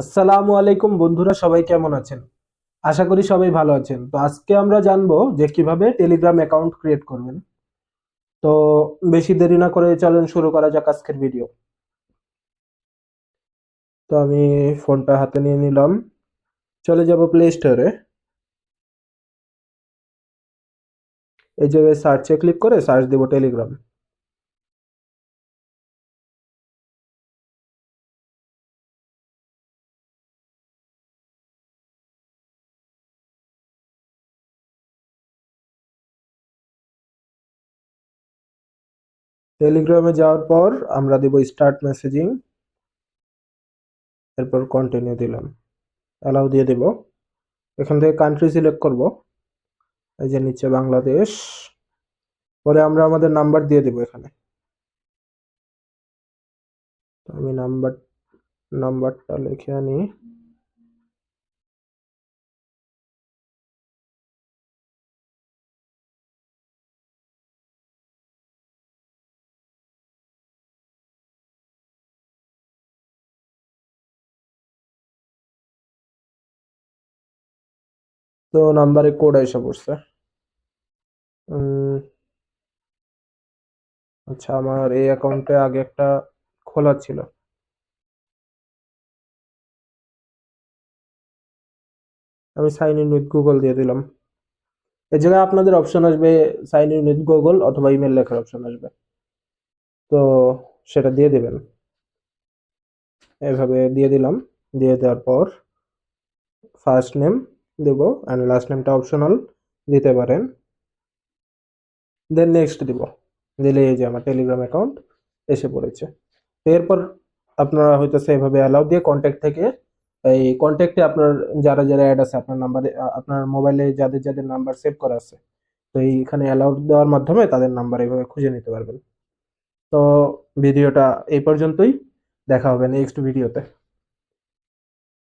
আসসালামু আলাইকুম বন্ধুরা, সবাই কেমন আছেন? আশা করি সবাই ভালো আছেন। তো আজকে আমরা জানব যে কীভাবে টেলিগ্রাম অ্যাকাউন্ট ক্রিয়েট করবেন। তো বেশি দেরি না করে চলেন শুরু করা যাক আজকের ভিডিও তো আমি ফোনটা হাতে নিয়ে নিলাম। চলে যাব প্লে স্টোরে এই জায়গায় সার্চে ক্লিক করে সার্চ দেব টেলিগ্রাম টেলিগ্রামে যাওয়ার পর আমরা দেব স্টার্ট মেসেজিং এরপর কন্টিনিউ দিলাম। অ্যালাউ দিয়ে দেব। এখান থেকে কান্ট্রি সিলেক্ট করব। এই যে নিচে বাংলাদেশ। পরে আমরা আমাদের নাম্বার দিয়ে দেব এখানে। আমি নাম্বার নাম্বারটা লিখে আনি। তো নাম্বারে কোড এসে পড়ছে। আচ্ছা আমার এই অ্যাকাউন্টে আগে একটা খোলা ছিল। আমি সাইন ইন উইথ গুগল দিয়ে দিলাম। এই জায়গায় আপনাদের অপশন আসবে সাইন ইন উইথ গুগল অথবা ইমেল লেখার অপশন আসবে। তো সেটা দিয়ে দেবেন। এভাবে দিয়ে দিলাম। দিয়ে দেওয়ার পর ফার্স্ট নেম দেব অ্যান্ড লাস্ট নেমটা অপশনাল দিতে পারেন। দেন নেক্সট দিব। দিলে এই যে আমার টেলিগ্রাম অ্যাকাউন্ট এসে পড়েছে। এরপর আপনারা হয়তো সেভাবে অ্যালাউ দিয়ে কন্ট্যাক্ট থেকে এই কন্ট্যাক্টে আপনার যারা যারা অ্যাড আছে, আপনার নাম্বারে আপনার মোবাইলে যাদের যাদের নাম্বার সেভ করা আছে, তো এইখানে অ্যালাউ দেওয়ার মাধ্যমে তাদের নাম্বার এইভাবে খুঁজে নিতে পারবেন। তো ভিডিওটা এই পর্যন্তই। দেখা হবে নেক্সট ভিডিওতে